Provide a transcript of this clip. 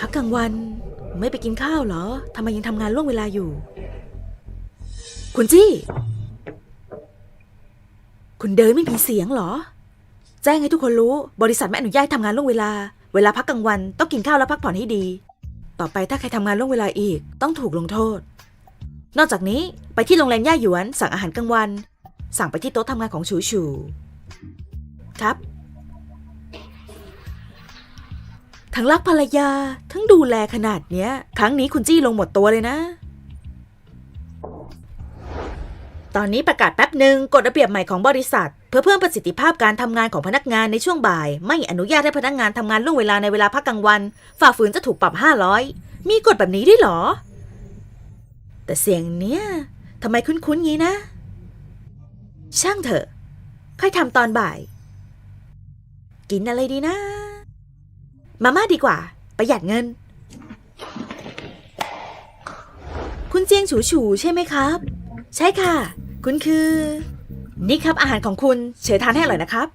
พักกลางวันไม่ไปกินข้าวเหรอทำไมยังทำงานล่วงเวลาอยู่ คุณจี้ คุณเดินไม่มีเสียงเหรอ แจ้งให้ทุกคนรู้ บริษัทไม่อนุญาตให้ทำงานล่วงเวลา เวลาพักกลางวันต้องกินข้าวแล้วพักผ่อนให้ดี ต่อไปถ้าใครทำงานล่วงเวลาอีกต้องถูกลงโทษ นอกจากนี้ไปที่โรงแรมย่าหยวน สั่งอาหารกลางวัน สั่งไปที่โต๊ะทำงานของชูชู ครับ ทั้งรักภรรยา ทั้งดูแลขนาดเนี้ย ครั้งนี้คุณจี้ลงหมดตัวเลยนะ ตอนนี้ประกาศแป๊บหนึ่งกฎระเบียบใหม่ของบริษัท เพื่อเพิ่มประสิทธิภาพการทำงานของพนักงานในช่วงบ่าย ไม่อนุญาตให้พนักงานทำงานล่วงเวลาในเวลาพักกลางวัน ฝ่าฝืนจะถูกปรับ 500 มีกฎแบบนี้ด้วยเหรอ แต่เสียงเนี้ยทำไมคุ้นๆงี้นะ ช่างเถอะ ค่อยทำตอนบ่าย กินอะไรดีนะ มาม่าดีกว่า ประหยัดเงิน คุณเจียงฉูฉูใช่ไหมครับ ใช่ค่ะ คุณคือ นี่ครับอาหารของคุณเชิญทานให้อร่อยนะครับ